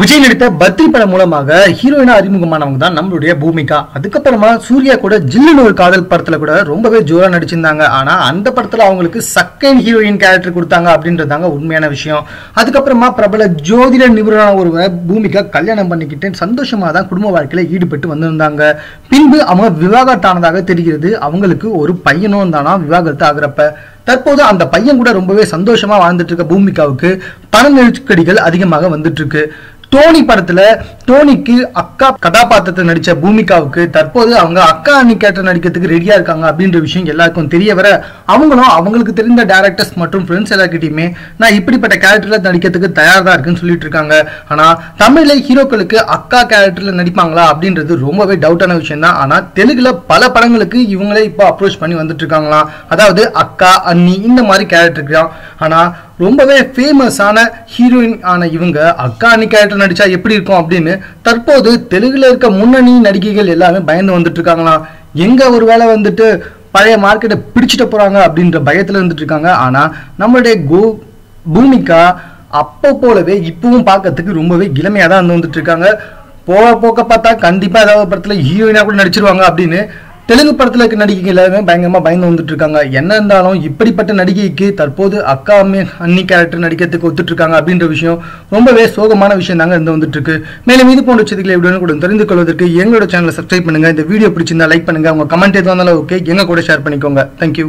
விஜய் நடித்த பத்ரி படம் மூலமாக ஹீரோயினா அறிமுகமானவங்க தான் நம்மளுடைய பூமிகா. அதுக்கப்புறமா சூர்யா கூட ஜில்லுன்னு ஒரு காதல் படத்துல கூட ரொம்பவே ஜோரா நடிச்சிருந்தாங்க. ஆனா அந்த படத்துல அவங்களுக்கு செகண்ட் ஹீரோயின் கேரக்டர் கொடுத்தாங்க அப்படின்றதாங்க உண்மையான விஷயம். அதுக்கப்புறமா பிரபல ஜோதிட நிபுணரான ஒருவரை பூமிகா கல்யாணம் பண்ணிக்கிட்டு சந்தோஷமா தான் குடும்ப வாழ்க்கையில ஈடுபட்டு வந்திருந்தாங்க. பின்பு அவங்க விவாகரத்தானதாக தெரிகிறது அவங்களுக்கு ஒரு பையனும் தானா விவாகரத்து ஆகுறப்ப. தற்போது அந்த பையன் கூட ரொம்பவே சந்தோஷமா வாழ்ந்துட்டு இருக்க பூமிகாவுக்கு பண நெருக்கடிகள் அதிகமாக வந்துட்டு இருக்கு. தோனி படத்துல தோனிக்கு அக்கா கதாபாத்திரத்தை நடிச்ச பூமிகாவுக்கு தற்போது அவங்க அக்கா அண்ணி நடிக்கிறதுக்கு ரெடியா இருக்காங்க அப்படின்ற விஷயம் எல்லாருக்கும் தெரிய வர அவங்களும் அவங்களுக்கு தெரிந்த டேரக்டர்ஸ் மற்றும் ஃப்ரெண்ட்ஸ் எல்லாருக்கிட்டையுமே நான் இப்படிப்பட்ட கேரக்டர்ல நடிக்கிறதுக்கு தயார் தான் இருக்குன்னு சொல்லிட்டு இருக்காங்க. ஆனா தமிழ்ல ஹீரோக்களுக்கு அக்கா கேரக்டர்ல நடிப்பாங்களா அப்படின்றது ரொம்பவே டவுட்டான விஷயம் தான் ஆனா தெலுங்குல பல படங்களுக்கு இவங்களே இப்போ அப்ரோச் பண்ணி வந்துட்டு இருக்காங்களாம். அதாவது அக்கா அண்ணி இந்த மாதிரி கேரக்டருக்கு தான். ஆனா ரொம்பவே ஃபேமஸான ஹீரோயின் ஆன இவங்க அக்கானி கேரக்டர் நடித்தா எப்படி இருக்கும் அப்படின்னு தற்போது தெலுங்கில் இருக்க முன்னணி நடிகைகள் எல்லாமே பயந்து வந்துட்டு இருக்காங்களாம் எங்கே ஒரு வேளை வந்துட்டு பழைய மார்க்கெட்டை பிடிச்சிட்டு போகிறாங்க அப்படின்ற பயத்தில் இருந்துட்டு இருக்காங்க. ஆனால் நம்மளுடைய கோ பூமிகா அப்போ போலவே இப்பவும் பார்க்கறதுக்கு ரொம்பவே இளமையாக தான் வந்து வந்துட்டு இருக்காங்க. போக போக்க பார்த்தா கண்டிப்பாக ஏதாவது படத்தில் ஹீரோயினா கூட நடிச்சிருவாங்க அப்படின்னு தெலுங்கு படத்துல இருக்க நடிகைகள் எல்லாருமே பயங்கரமா பயந்து வந்துட்டு இருக்காங்க. என்ன இருந்தாலும் இப்படிப்பட்ட நடிகைக்கு தற்போது அக்கா அம்மி அன்னி கேரக்டர் நடிக்கிறதுக்கு ஒத்துட்டு இருக்காங்க அப்படின்ற விஷயம் ரொம்பவே சோகமான விஷயம் தாங்க இருந்து வந்துட்டு இருக்கு. மேலும் இது போன்ற செய்திகளை எப்படி கூட தெரிந்து கொள்வதற்கு எங்களோட சேனலை சப்ஸ்கிரைப் பண்ணுங்க. இந்த வீடியோ பிடிச்சிருந்தா லைக் பண்ணுங்க. உங்க கமெண்ட் எதுவும் இருந்தாலும் ஓகே எங்க கூட ஷேர் பண்ணிக்கோங்க. தேங்க்யூ